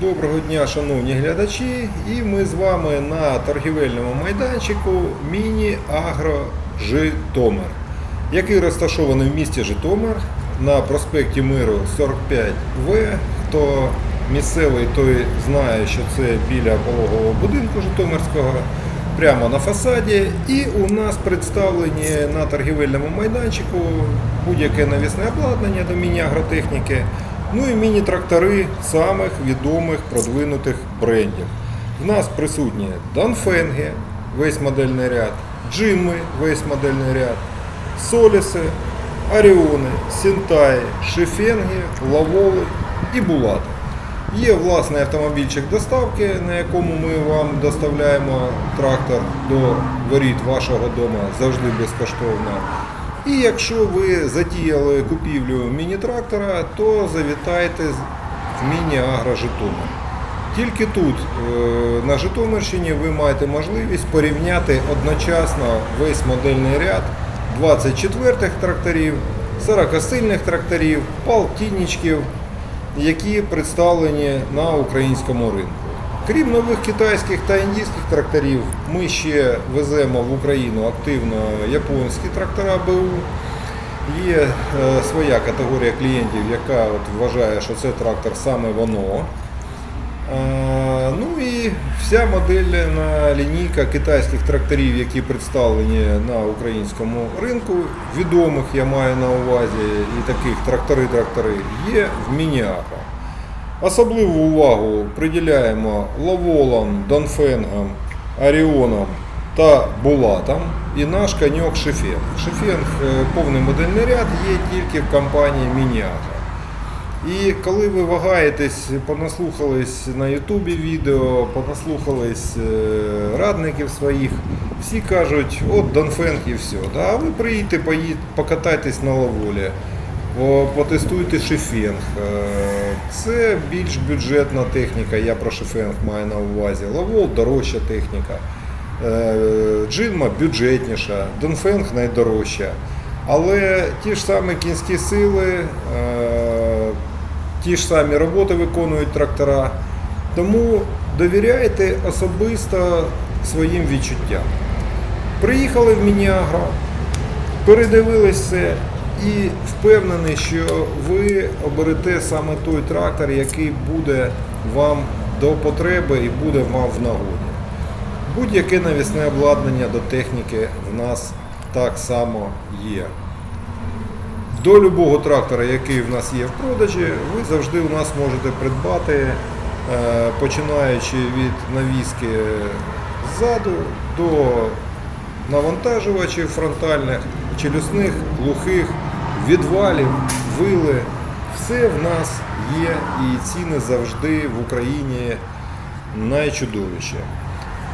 Доброго дня, шановні глядачі, і ми з вами на торгівельному майданчику Міні Агро Житомир, який розташований в місті Житомир на проспекті Миру 45В. Хто місцевий, той знає, що це біля пологового будинку Житомирського, прямо на фасаді. І у нас представлені на торгівельному майданчику будь-яке навісне обладнання до міні-агротехніки. Ну і міні-трактори самих відомих продвинутих брендів. В нас присутні Данфенги, весь модельний ряд, Джинми, весь модельний ряд, Соліси, Аріони, Сінтаї, Шефенги, Лаволи і Булати. Є власний автомобільчик доставки, на якому ми вам доставляємо трактор до воріт вашого дому завжди безкоштовно. І якщо ви затіяли купівлю міні-трактора, то завітайте в міні-агро Житомир. Тільки тут, е, на Житомирщині, ви маєте можливість порівняти одночасно весь модельний ряд 24-х тракторів, 40-сильних тракторів, полтинничків, які представлені на українському ринку. Крім нових китайських та індійських тракторів, ми ще веземо в Україну активно японські трактора БУ. Є е, своя категорія клієнтів, яка от вважає, що це трактор саме воно. Е, Ну і вся модельна лінійка китайських тракторів, які представлені на українському ринку, відомих я маю на увазі, і таких трактори-трактори є в міні-агро. Особливу увагу приділяємо лаволам, донфенгам, аріонам та булатам і наш коньок Шефенг. Шефенг е, повний модельний ряд є тільки в компанії Мініагро. І коли ви вагаєтесь, понаслухались на Ютубі відео, понаслухались е, радників своїх, всі кажуть, от Донфенг і все. А ви приїдьте, покатайтесь на лаволі, потестуйте шефенг. Е, Це більш бюджетна техніка, я про шефенг маю на увазі. Лавол дорожча техніка. Е, Джинма бюджетніша, Донфенг найдорожча. Але ті ж самі кінські сили, е, ті ж самі роботи виконують трактора. Тому довіряйте особисто своїм відчуттям. Приїхали в Мініагро, передивились все і впевнений, що ви оберете саме той трактор, який буде вам до потреби і буде вам в нагоді. Будь-яке навісне обладнання до техніки в нас так само є. До любого трактора, який в нас є в продажі, ви завжди у нас можете придбати, е, починаючи від навіски ззаду до навантажувачів фронтальних, челюсних, глухих, відвалів, вили. Все в нас є і ціни завжди в Україні найчудовіші.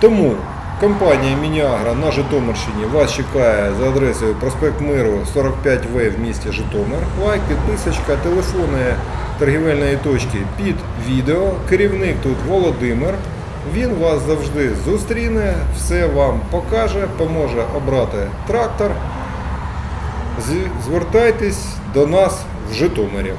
Тому компанія Мініагра на Житомирщині вас чекає за адресою проспект Миру 45В в місті Житомир. Лайк, підписочка, телефони торгівельної точки під відео. Керівник тут Володимир. Він вас завжди зустріне, все вам покаже, поможе обрати трактор. Звертайтесь до нас в Житомирі.